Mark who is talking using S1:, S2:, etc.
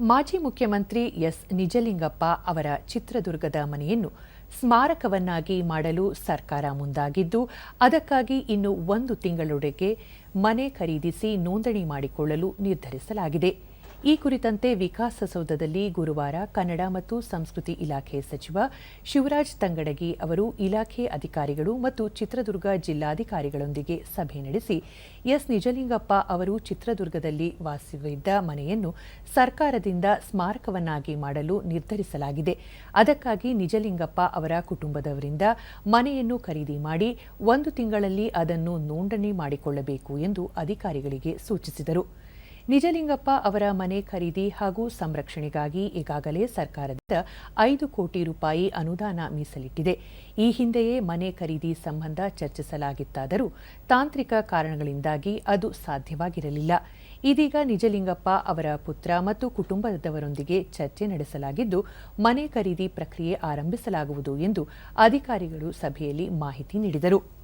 S1: ಮಾಜಿ ಮುಖ್ಯಮಂತ್ರಿ ಎಸ್ ನಿಜಲಿಂಗಪ್ಪ ಅವರ ಚಿತ್ರದುರ್ಗದ ಮನೆಯನ್ನು ಸ್ಮಾರಕವನ್ನಾಗಿ ಮಾಡಲು ಸರ್ಕಾರ ಮುಂದಾಗಿದ್ದು, ಅದಕ್ಕಾಗಿ ಇನ್ನು ಒಂದು ತಿಂಗಳೊಳಗೆ ಮನೆ ಖರೀದಿಸಿ ನೋಂದಣಿ ಮಾಡಿಕೊಳ್ಳಲು ನಿರ್ಧರಿಸಲಾಗಿದೆ. ಈ ಕುರಿತಂತೆ ವಿಕಾಸಸೌಧದಲ್ಲಿ ಗುರುವಾರ ಕನ್ನಡ ಮತ್ತು ಸಂಸ್ಕೃತಿ ಇಲಾಖೆ ಸಚಿವ ಶಿವರಾಜ್ ತಂಗಡಗಿ ಅವರು ಇಲಾಖೆ ಅಧಿಕಾರಿಗಳು ಮತ್ತು ಚಿತ್ರದುರ್ಗ ಜಿಲ್ಲಾಧಿಕಾರಿಗಳೊಂದಿಗೆ ಸಭೆ ನಡೆಸಿ ಎಸ್ ನಿಜಲಿಂಗಪ್ಪ ಅವರು ಚಿತ್ರದುರ್ಗದಲ್ಲಿ ವಾಸವಿದ್ದ ಮನೆಯನ್ನು ಸರ್ಕಾರದಿಂದ ಸ್ಮಾರಕವನ್ನಾಗಿ ಮಾಡಲು ನಿರ್ಧರಿಸಲಾಗಿದೆ. ಅದಕ್ಕಾಗಿ ನಿಜಲಿಂಗಪ್ಪ ಅವರ ಕುಟುಂಬದವರಿಂದ ಮನೆಯನ್ನು ಖರೀದಿ ಮಾಡಿ ಒಂದು ತಿಂಗಳಲ್ಲಿ ಅದನ್ನು ನೋಂದಣಿ ಮಾಡಿಕೊಳ್ಳಬೇಕು ಎಂದು ಅಧಿಕಾರಿಗಳಿಗೆ ಸೂಚಿಸಿದರು. ನಿಜಲಿಂಗಪ್ಪ ಅವರ ಮನೆ ಖರೀದಿ ಹಾಗೂ ಸಂರಕ್ಷಣೆಗಾಗಿ ಈಗಾಗಲೇ ಸರ್ಕಾರದಿಂದ ಐದು ಕೋಟಿ ರೂಪಾಯಿ ಅನುದಾನ ಮೀಸಲಿಟ್ಟಿದೆ. ಈ ಹಿಂದೆಯೇ ಮನೆ ಖರೀದಿ ಸಂಬಂಧ ಚರ್ಚಿಸಲಾಗಿತ್ತಾದರೂ ತಾಂತ್ರಿಕ ಕಾರಣಗಳಿಂದಾಗಿ ಅದು ಸಾಧ್ಯವಾಗಿರಲಿಲ್ಲ. ಇದೀಗ ನಿಜಲಿಂಗಪ್ಪ ಅವರ ಪುತ್ರ ಮತ್ತು ಕುಟುಂಬದವರೊಂದಿಗೆ ಚರ್ಚೆ ನಡೆಸಲಾಗಿದ್ದು, ಮನೆ ಖರೀದಿ ಪ್ರಕ್ರಿಯೆ ಆರಂಭಿಸಲಾಗುವುದು ಎಂದು ಅಧಿಕಾರಿಗಳು ಸಭೆಯಲ್ಲಿ ಮಾಹಿತಿ ನೀಡಿದರು.